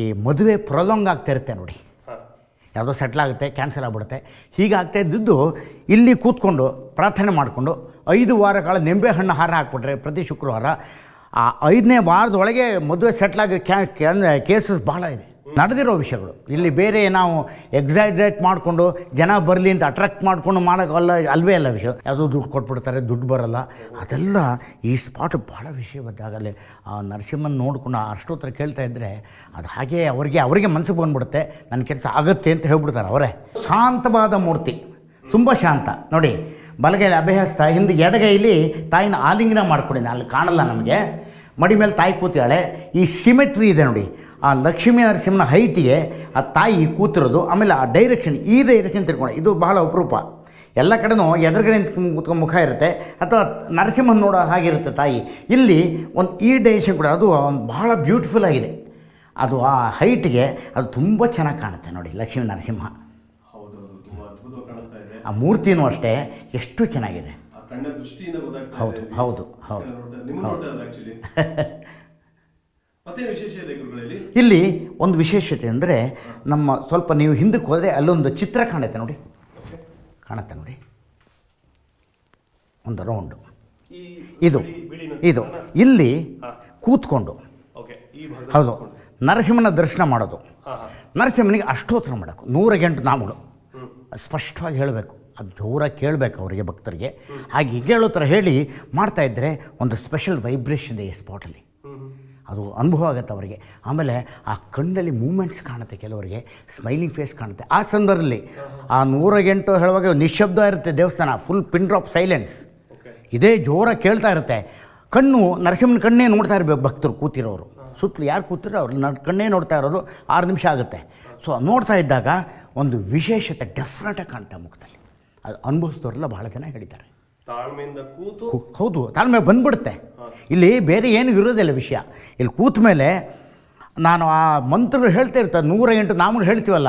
ಈ ಮದುವೆ ಪ್ರೊಲಾಂಗ್ ಆಗ್ತಾ ಇರುತ್ತೆ ನೋಡಿ. ಯಾವುದೋ ಸೆಟ್ಲ್ ಆಗುತ್ತೆ ಕ್ಯಾನ್ಸಲ್ ಆಗಿಬಿಡುತ್ತೆ. ಹೀಗಾಗ್ತಾ ಇದ್ದಿದ್ದು ಇಲ್ಲಿ ಕೂತ್ಕೊಂಡು ಪ್ರಾರ್ಥನೆ ಮಾಡಿಕೊಂಡು ಐದು ವಾರಗಳ ನಿಂಬೆಹಣ್ಣು ಹಾರ ಹಾಕ್ಬಿಟ್ರೆ ಪ್ರತಿ ಶುಕ್ರವಾರ ಆ ಐದನೇ ವಾರದೊಳಗೆ ಮದುವೆ ಸೆಟ್ಲಾಗಿ ಕ್ಯಾ ಕೇಸಸ್ ಭಾಳ ಇದೆ. ನಡೆದಿರೋ ವಿಷಯಗಳು. ಇಲ್ಲಿ ಬೇರೆ ನಾವು ಎಕ್ಸಾಜರೇಟ್ ಮಾಡಿಕೊಂಡು ಜನ ಬರಲಿ ಅಂತ ಅಟ್ರಾಕ್ಟ್ ಮಾಡಿಕೊಂಡು ಮಾಡೋಕ್ಕಲ್ಲ ಅಲ್ವೇ ಅಲ್ಲ ವಿಷಯ. ಯಾವುದೋ ದುಡ್ಡು ಕೊಟ್ಬಿಡ್ತಾರೆ, ದುಡ್ಡು ಬರಲ್ಲ. ಅದೆಲ್ಲ ಈ ಸ್ಪಾಟ್ ಭಾಳ ವಿಷಯ ಬಂದಾಗಲೇ ಆ ನರಸಿಂಹನ ನೋಡಿಕೊಂಡು ಆ ಅಷ್ಟೋತ್ತರ ಕೇಳ್ತಾ ಇದ್ದರೆ ಅದು ಹಾಗೆ ಅವರಿಗೆ ಅವರಿಗೆ ಮನಸ್ಸಿಗೆ ಬಂದ್ಬಿಡುತ್ತೆ. ನನ್ನ ಕೆಲಸ ಆಗುತ್ತೆ ಅಂತ ಹೇಳ್ಬಿಡ್ತಾರೆ ಅವರೇ. ಶಾಂತವಾದ ಮೂರ್ತಿ. ತುಂಬ ಶಾಂತ. ನೋಡಿ, ಬಲಗೈಲಿ ಅಭ್ಯಾಸ ಹಿಂದೆ ಎಡಗೈಲಿ ತಾಯಿನ ಆಲಿಂಗನ ಮಾಡ್ಕೊಂಡಿದ್ದೆ ಅಲ್ಲಿ ಕಾಣಲ್ಲ ನಮಗೆ. ಮಡಿ ಮೇಲೆ ತಾಯಿ ಕೂತಿದ್ದಾಳೆ. ಈ ಸಿಮೆಟ್ರಿ ಇದೆ ನೋಡಿ. ಆ ಲಕ್ಷ್ಮೀ ನರಸಿಂಹನ ಹೈಟಿಗೆ ಆ ತಾಯಿ ಕೂತಿರೋದು ಆಮೇಲೆ ಆ ಡೈರೆಕ್ಷನ್ ಈ ಡೈರೆಕ್ಷನ್ ತಿಳ್ಕೊಂಡು. ಇದು ಬಹಳ ಅಪರೂಪ. ಎಲ್ಲ ಕಡೆನೂ ಎದುರುಗಡೆ ಕೂತ್ಕೊಂಡು ಮುಖ ಇರುತ್ತೆ ಅಥವಾ ನರಸಿಂಹನ ನೋಡೋ ಹಾಗಿರುತ್ತೆ ತಾಯಿ. ಇಲ್ಲಿ ಒಂದು ಈ ಡೈರೆಕ್ಷನ್ ಕೂಡ ಅದು ಒಂದು ಭಾಳ ಬ್ಯೂಟಿಫುಲ್ ಆಗಿದೆ. ಅದು ಆ ಹೈಟ್ಗೆ ಅದು ತುಂಬ ಚೆನ್ನಾಗಿ ಕಾಣುತ್ತೆ ನೋಡಿ ಲಕ್ಷ್ಮೀ ನರಸಿಂಹ. ಆ ಮೂರ್ತಿನೂ ಅಷ್ಟೇ ಎಷ್ಟು ಚೆನ್ನಾಗಿದೆ. ಹೌದು ಹೌದು, ಹೌದು, ಹೌದು. ನಿಮ್ಮ ನೋಡ್ತಾ ಇದ್ದಾರೆ ಆಕ್ಚುಲಿ ಮತ್ತೇನು ವಿಶೇಷ ಇದೆ ಗುರುಗಳಲ್ಲಿ ಇಲ್ಲಿ ಒಂದು ವಿಶೇಷತೆ ಅಂದರೆ ನಮ್ಮ ಸ್ವಲ್ಪ ನೀವು ಹಿಂದಕ್ಕೆ ಹೋದರೆ ಅಲ್ಲೊಂದು ಚಿತ್ರ ಕಾಣುತ್ತೆ ನೋಡಿ. ಕಾಣುತ್ತೆ ನೋಡಿ. ಒಂದು ರೌಂಡು ಇದು ಇದು. ಇಲ್ಲಿ ಕೂತ್ಕೊಂಡು. ಹೌದು. ನರಸಿಂಹನ ದರ್ಶನ ಮಾಡೋದು. ನರಸಿಂಹನಿಗೆ ಅಷ್ಟೋತ್ತರ ಮಾಡಬೇಕು. ನೂರ ಗಂಟು ನಾಮಗಳು ಸ್ಪಷ್ಟವಾಗಿ ಹೇಳಬೇಕು. ಅದು ಜೋರಾಗಿ ಕೇಳಬೇಕು ಅವರಿಗೆ ಭಕ್ತರಿಗೆ. ಹಾಗೆ ಹೀಗೆ ಹೇಳೋ ಥರ ಹೇಳಿ ಮಾಡ್ತಾ ಇದ್ದರೆ ಒಂದು ಸ್ಪೆಷಲ್ ವೈಬ್ರೇಷನ್ ಇದೆ ಈ ಸ್ಪಾಟಲ್ಲಿ. ಅದು ಅನುಭವ ಆಗುತ್ತೆ ಅವರಿಗೆ. ಆಮೇಲೆ ಆ ಕಣ್ಣಲ್ಲಿ ಮೂಮೆಂಟ್ಸ್ ಕಾಣುತ್ತೆ ಕೆಲವರಿಗೆ ಸ್ಮೈಲಿಂಗ್ ಫೇಸ್ ಕಾಣುತ್ತೆ. ಆ ಸಂದರ್ಭದಲ್ಲಿ ಆ ನೂರ ಎಂಟು ಹೇಳುವಾಗ ನಿಶಬ್ದ ಇರುತ್ತೆ ದೇವಸ್ಥಾನ ಫುಲ್ ಪಿನ್ ಡ್ರಾಪ್ ಸೈಲೆನ್ಸ್ ಇದೇ ಜೋರಾಗಿ ಕೇಳ್ತಾ ಇರುತ್ತೆ. ಕಣ್ಣು ನರಸಿಂಹನ ಕಣ್ಣೇ ನೋಡ್ತಾ ಇರಬೇಕು ಭಕ್ತರು ಕೂತಿರೋರು. ಸುತ್ತಲೂ ಯಾರು ಕೂತಿರೋ ಅವ್ರು ನನ್ನ ಕಣ್ಣೇ ನೋಡ್ತಾ ಇರೋರು ಆರು ನಿಮಿಷ ಆಗುತ್ತೆ. ಸೊ ನೋಡ್ತಾ ಇದ್ದಾಗ ಒಂದು ವಿಶೇಷತೆ ಡೆಫ್ರೆಟಾಗಿ ಕಾಣ್ತಾ ಮುಖದಲ್ಲಿ. ಅದು ಅನುಭವಿಸಿದವರೆಲ್ಲ ಭಾಳ ಜನ ಹೇಳಿದ್ದಾರೆ. ತಾಳ್ಮೆಯಿಂದ ಕೂತು ಹೌದು ತಾಳ್ಮೆ ಬಂದ್ಬಿಡುತ್ತೆ. ಇಲ್ಲಿ ಬೇರೆ ಏನು ಇರೋದಿಲ್ಲ ವಿಷಯ. ಇಲ್ಲಿ ಕೂತ ಮೇಲೆ ನಾನು ಆ ಮಂತ್ರಗಳು ಹೇಳ್ತಾ ಇರ್ತಾರೆ ನೂರ ಎಂಟು ನಾಮಗಳು ಹೇಳ್ತೀವಲ್ಲ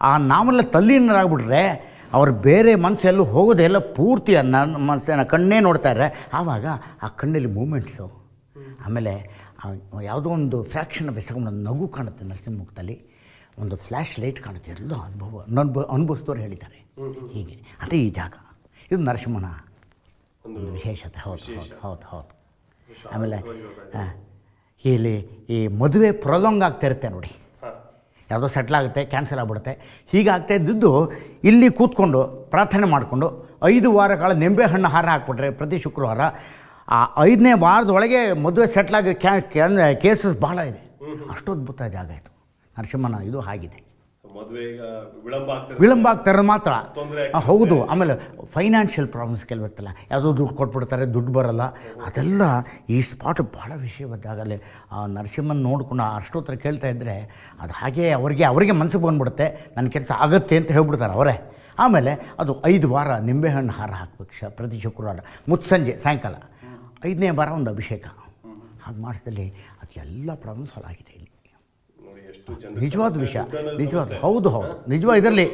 ಆ ನಾಮಲ್ಲ ತಲ್ಲೀನರಾಗ್ಬಿಟ್ರೆ ಅವ್ರು ಬೇರೆ ಮನಸ್ಸೆಲ್ಲೂ ಹೋಗೋದೆಲ್ಲ ಪೂರ್ತಿ ನನ್ನ ಮನಸ್ಸನ್ನು ಕಣ್ಣೇ ನೋಡ್ತಾ ಇರ್ರೆ. ಆವಾಗ ಆ ಕಣ್ಣಲ್ಲಿ ಮೂಮೆಂಟ್ಸು ಆಮೇಲೆ ಯಾವುದೋ ಒಂದು ಫ್ರ್ಯಾಕ್ಷನ್ ಬೆಸಗೊಂಡು ಒಂದು ನಗು ಕಾಣುತ್ತೆ ನರಸಿಂಹ ಮುಖದಲ್ಲಿ. ಒಂದು ಫ್ಲ್ಯಾಶ್ ಲೈಟ್ ಕಾಣುತ್ತೆ ಎಲ್ಲ ಅನುಭವ ಅನುಭವ ಅನುಭವಿಸಿದವರು ಹೇಳಿದ್ದಾರೆ. ಹೀಗೆ. ಅದೇ ಈ ಜಾಗ. ಇದು ನರಸಿಂಹನ ಒಂದು ವಿಶೇಷತೆ. ಹೌದು ಹೌದು ಹೌದು ಹೌದು. ಆಮೇಲೆ ಹಾಂ ಇಲ್ಲಿ ಈ ಮದುವೆ ಪ್ರೊಲಾಂಗ್ ಆಗ್ತಾ ಇರುತ್ತೆ ನೋಡಿ. ಯಾವುದೋ ಸೆಟ್ಲ್ ಆಗುತ್ತೆ ಕ್ಯಾನ್ಸಲ್ ಆಗಿಬಿಡುತ್ತೆ. ಹೀಗಾಗ್ತಾ ಇದ್ದಿದ್ದು ಇಲ್ಲಿ ಕೂತ್ಕೊಂಡು ಪ್ರಾರ್ಥನೆ ಮಾಡಿಕೊಂಡು ಐದು ವಾರಗಳ ನಿಂಬೆಹಣ್ಣು ಹಾರ ಹಾಕ್ಬಿಟ್ರೆ ಪ್ರತಿ ಶುಕ್ರವಾರ ಆ ಐದನೇ ವಾರದೊಳಗೆ ಮದುವೆ ಸೆಟ್ಲಾಗಿ ಕ್ಯಾ ಕೇಸಸ್ ಭಾಳ ಇದೆ. ಅಷ್ಟು ಅದ್ಭುತ ಜಾಗ ಇದು. ನರಸಿಂಹನ ಇದು ಆಗಿದೆ. ವಿಳಂಬ ಆಗ್ತಾರೆ ಮಾತ್ರ. ಹೌದು. ಆಮೇಲೆ ಫೈನಾನ್ಷಿಯಲ್ ಪ್ರಾಬ್ಲಮ್ಸ್ ಕೆಲವತ್ತಲ್ಲ ಯಾವುದೋ ದುಡ್ಡು ಕೊಟ್ಬಿಡ್ತಾರೆ ದುಡ್ಡು ಬರಲ್ಲ. ಅದೆಲ್ಲ ಈ ಸ್ಪಾಟ್ ಭಾಳ ವಿಷಯವಾದಾಗಲೇ ಆ ನರಸಿಂಹನ ನೋಡ್ಕೊಂಡು ಅಷ್ಟೋತ್ತರ ಕೇಳ್ತಾ ಇದ್ದರೆ ಅದು ಹಾಗೆ ಅವರಿಗೆ ಅವರಿಗೆ ಮನಸ್ಸಿಗೆ ಬಂದ್ಬಿಡುತ್ತೆ. ನನ್ನ ಕೆಲಸ ಆಗುತ್ತೆ ಅಂತ ಹೇಳ್ಬಿಡ್ತಾರೆ ಅವರೇ. ಆಮೇಲೆ ಅದು ಐದು ವಾರ ನಿಂಬೆಹಣ್ಣು ಹಾರ ಹಾಕ್ಬೇಕು ಶ ಪ್ರತಿ ಶುಕ್ರವಾರ. ಮುತ್ಸಂಜೆ ಸಾಯಂಕಾಲ. ಐದನೇ ವಾರ ಒಂದು ಅಭಿಷೇಕ. ಹಾಗೆ ಮಾಡಿಸಿದಲ್ಲಿ ಅದು ಎಲ್ಲ ಪ್ರಾಬ್ಲಮ್ ಸಾಲ್ವ್ ಆಗಿದೆ ಇಲ್ಲಿ ನೋಡಿ ಎಷ್ಟು ಜನ ನಿಜವಾದ ವಿಷಯ. ನಿಜವಾದ ಹೌದು ಹೌದು. ನಿಜವಾದ ಇದರಲ್ಲಿ.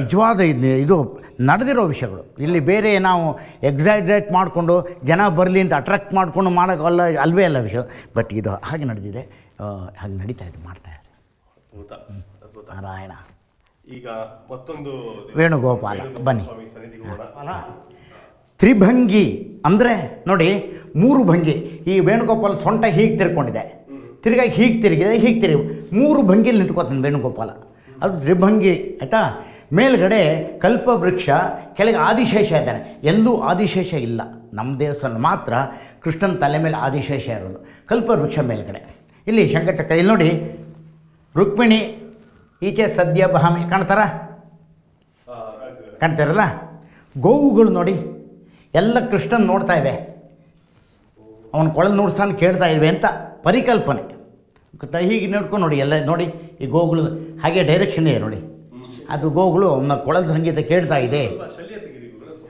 ನಿಜವಾದ ಇದು ಇದು ನಡೆದಿರೋ ವಿಷಯಗಳು. ಇಲ್ಲಿ ಬೇರೆ ನಾವು ಎಕ್ಸಾಜರೇಟ್ ಮಾಡಿಕೊಂಡು ಜನ ಬರಲಿ ಅಂತ ಅಟ್ರಾಕ್ಟ್ ಮಾಡಿಕೊಂಡು ಮಾಡೋಕ್ಕಲ್ಲ ಅಲ್ವೇ ಅಲ್ಲ ವಿಷಯ. ಬಟ್ ಇದು ಹಾಗೆ ನಡೆದಿದೆ. ಹಾಗೆ ನಡೀತಾ ಇದೆ ಮಾಡ್ತಾ ಇದೆ. ನಾರಾಯಣ. ಈಗ ಮತ್ತೊಂದು ವೇಣುಗೋಪಾಲ, ಬನ್ನಿ. ತ್ರಿಭಂಗಿ ಅಂದರೆ ನೋಡಿ ಮೂರು ಭಂಗಿ. ಈ ವೇಣುಗೋಪಾಲ ಸೊಂಟ ಹೀಗೆ ತಿರ್ಕೊಂಡಿದೆ. ತಿರ್ಗಾ ಹೀಗೆ ತಿರುಗಿದೆ, ಹೀಗೆ ತಿರುಗಿ. ಮೂರು ಭಂಗಿಲಿ ನಿಂತ್ಕೋತಾನೆ ವೇಣುಗೋಪಾಲ. ಅದು ತ್ರಿಭಂಗಿ, ಆಯಿತಾ? ಮೇಲ್ಗಡೆ ಕಲ್ಪವೃಕ್ಷ, ಕೆಳಗೆ ಆದಿಶೇಷ ಇದ್ದಾನೆ. ಎಲ್ಲೂ ಆದಿಶೇಷ ಇಲ್ಲ. ನಮ್ಮ ದೇವಸ್ಥಾನ ಮಾತ್ರ ಕೃಷ್ಣನ ತಲೆ ಮೇಲೆ ಆದಿಶೇಷ ಇರೋದು. ಕಲ್ಪವೃಕ್ಷ ಮೇಲ್ಗಡೆ. ಇಲ್ಲಿ ಶಂಕಚಕ್ರ ಇಲ್ಲಿ ನೋಡಿ. ರುಕ್ಮಿಣಿ, ಈಚೆ ಸದ್ಯ ಬಹಾಮಿ, ಕಾಣ್ತಾರ. ಕಾಣ್ತಾರಲ್ಲ ಗೋವುಗಳು ನೋಡಿ. ಎಲ್ಲ ಕೃಷ್ಣನ್ ನೋಡ್ತಾ ಇವೆ. ಅವನ ಕೊಳಲು ನೋಡ್ಸ್ತಾನೆ ಕೇಳ್ತಾ ಇವೆ ಅಂತ ಪರಿಕಲ್ಪನೆ. ಗೊತ್ತಾ ಹೀಗೆ ನೋಡ್ಕೊಂಡು ನೋಡಿ ಎಲ್ಲ ನೋಡಿ ಈ ಗೋಗುಳು ಹಾಗೆ ಡೈರೆಕ್ಷನ್ ಇದೆ ನೋಡಿ. ಅದು ಗೋಗುಳು ಅವನ ಕೊಳದ ಸಂಗೀತ ಕೇಳ್ತಾ ಇದೆ. ಹಾಂ?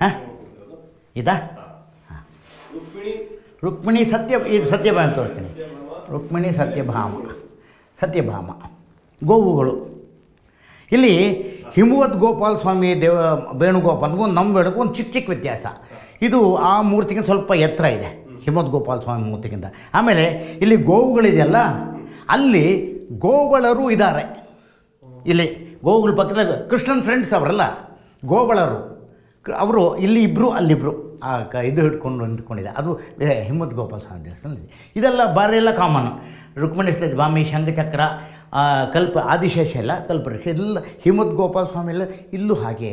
ಹಾ? ಇದಾ ರುಕ್ಮಿಣಿ. ರುಕ್ಮಿಣಿ ಸತ್ಯ ಇದು ಸತ್ಯಭಾಮ ತೋರಿಸ್ತೀನಿ. ರುಕ್ಮಿಣಿ ಸತ್ಯಭಾಮ ಸತ್ಯಭಾಮ ಗೋವುಗಳು. ಇಲ್ಲಿ ಹಿಮವತ್ ಗೋಪಾಲ ಸ್ವಾಮಿ ದೇವ ವೇಣುಗೋಪಾಲ್ಗೂ ನಮ್ಮ ವೇಣುಗೂ ಒಂದು ಚಿಕ್ಕ ಚಿಕ್ಕ ವ್ಯತ್ಯಾಸ. ಇದು ಆ ಮೂರ್ತಿಗಿಂತ ಸ್ವಲ್ಪ ಎತ್ತರ ಇದೆ. ಹಿಮವತ್ ಗೋಪಾಲ ಸ್ವಾಮಿ ಮೂರ್ತಿಗಿಂತ. ಆಮೇಲೆ ಇಲ್ಲಿ ಗೋವುಗಳಿದೆಯಲ್ಲ ಅಲ್ಲಿ ಗೋವಳರು ಇದ್ದಾರೆ. ಇಲ್ಲಿ ಗೋಗುಲ್ ಪಕ್ಕದಾಗ ಕೃಷ್ಣನ್ ಫ್ರೆಂಡ್ಸ್ ಅವರಲ್ಲ, ಗೋವಳರು. ಅವರು ಇಲ್ಲಿ ಇಬ್ಬರು ಅಲ್ಲಿಬ್ಬರು ಆ ಕ, ಇದು ಹಿಡ್ಕೊಂಡು ನಿಂತ್ಕೊಂಡಿದೆ. ಅದು ಹಿಮ್ಮತ್ ಗೋಪಾಲ ಸ್ವಾಮಿ ದೇವಸ್ಥಾನ ಇದೆ ಇದೆಲ್ಲ ಬಾರಿ ಎಲ್ಲ ಕಾಮನ್ ರುಕ್ಮಣೇಶ್ವರ ಸ್ವಾಮಿ ಶಂಖಚಕ್ರ ಕಲ್ಪ, ಆದಿಶೇಷ ಎಲ್ಲ ಕಲ್ಪ ಎಲ್ಲ ಹಿಮ್ಮತ್ ಗೋಪಾಲ ಸ್ವಾಮಿ ಎಲ್ಲ ಇಲ್ಲೂ ಹಾಗೆ.